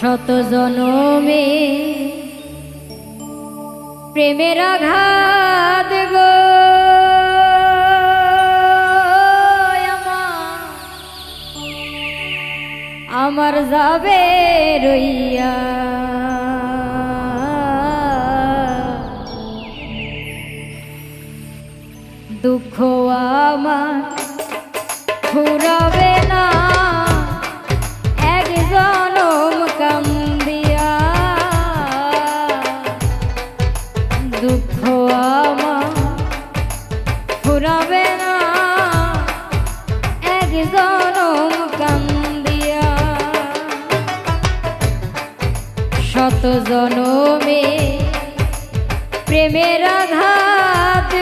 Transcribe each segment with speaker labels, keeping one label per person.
Speaker 1: শত জনমে প্রেমের আঘাত গো। আমার- যাবে রইয়া। দুঃখ আমার ফুরাবে না। জনম কান্দিয়া শত জনমে প্রেমের আঘাত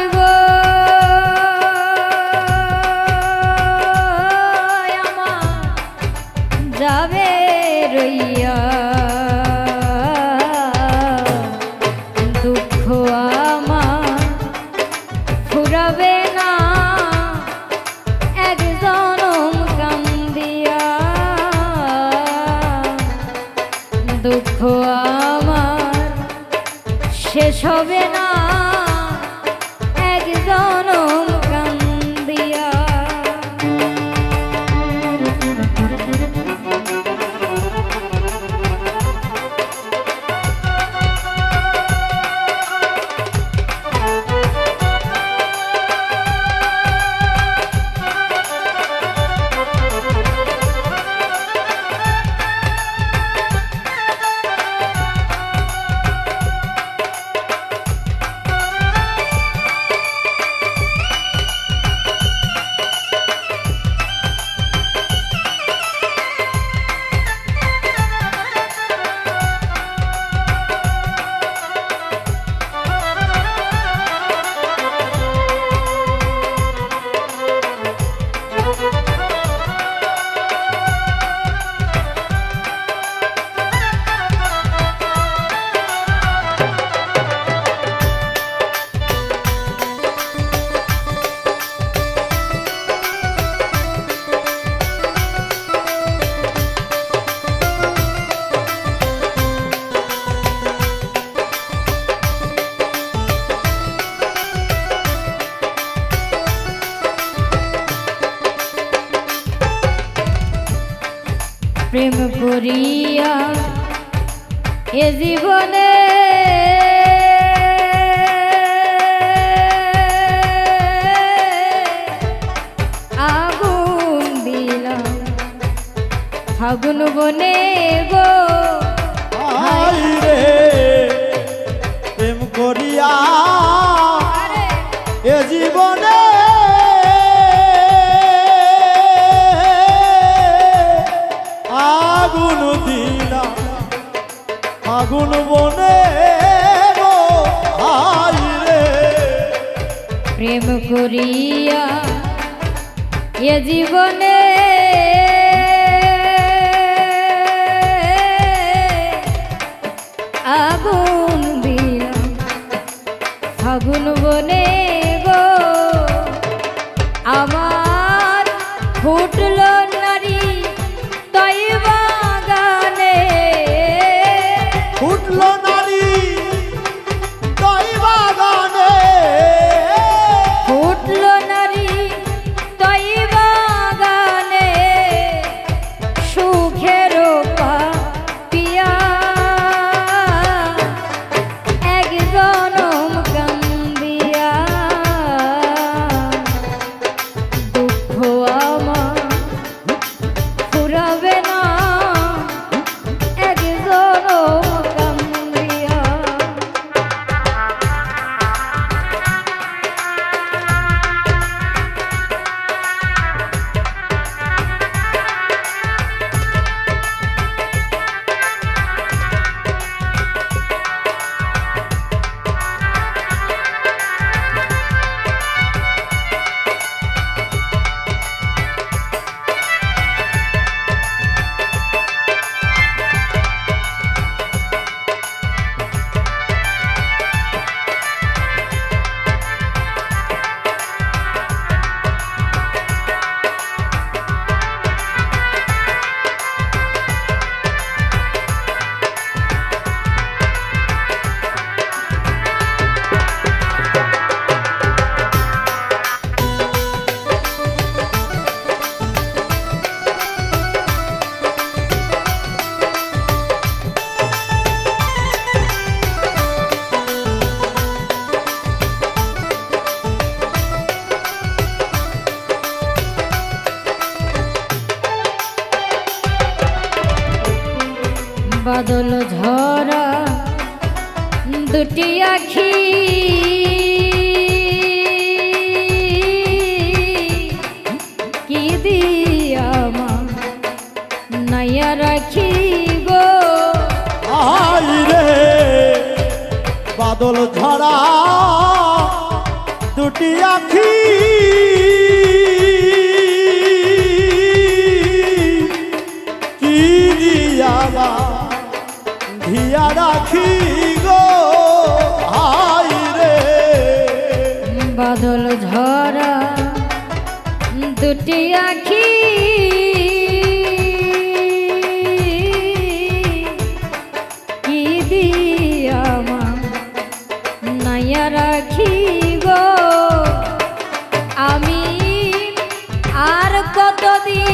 Speaker 1: প্রেম করিয়া এ জীবনে আগুন দিলাম ফাগুন বনে গো।
Speaker 2: করিয়া এ জীবনে আগুন
Speaker 1: দিলাম ফাগুন বনে বাদল ঝরা, দুটি আখি। কি দিয়া মা নাইয়া রাখি গো?
Speaker 2: আই রে, বাদল ঝরা, দুটি আখি।
Speaker 1: বাদল ঝরা দুটি আখি। কি নাইয়া আমি আর কতদিন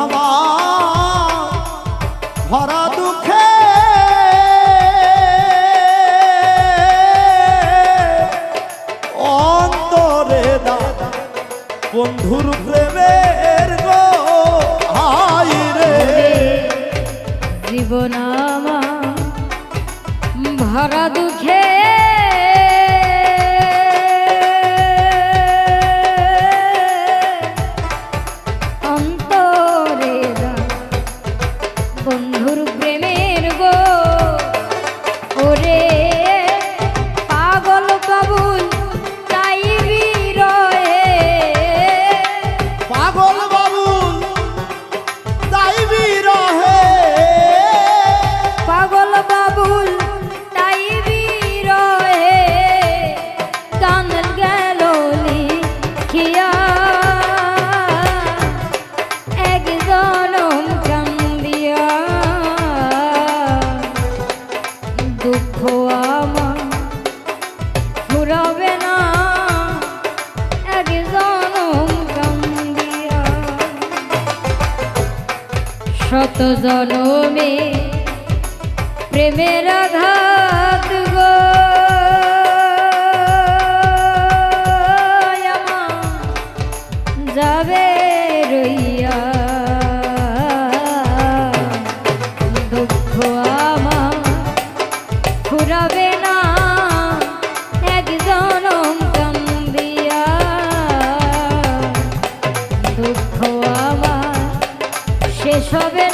Speaker 1: আমার ভরা দুঃখে অন্তরে
Speaker 2: দাদা বন্ধুর প্রেমের গো হাই রে।
Speaker 1: জীবন ভরা দুঃখে শত জনমে প্রেমের আঘাত গো। যাবে রইয়া দুঃখ আমা ফুরাবে না। saber.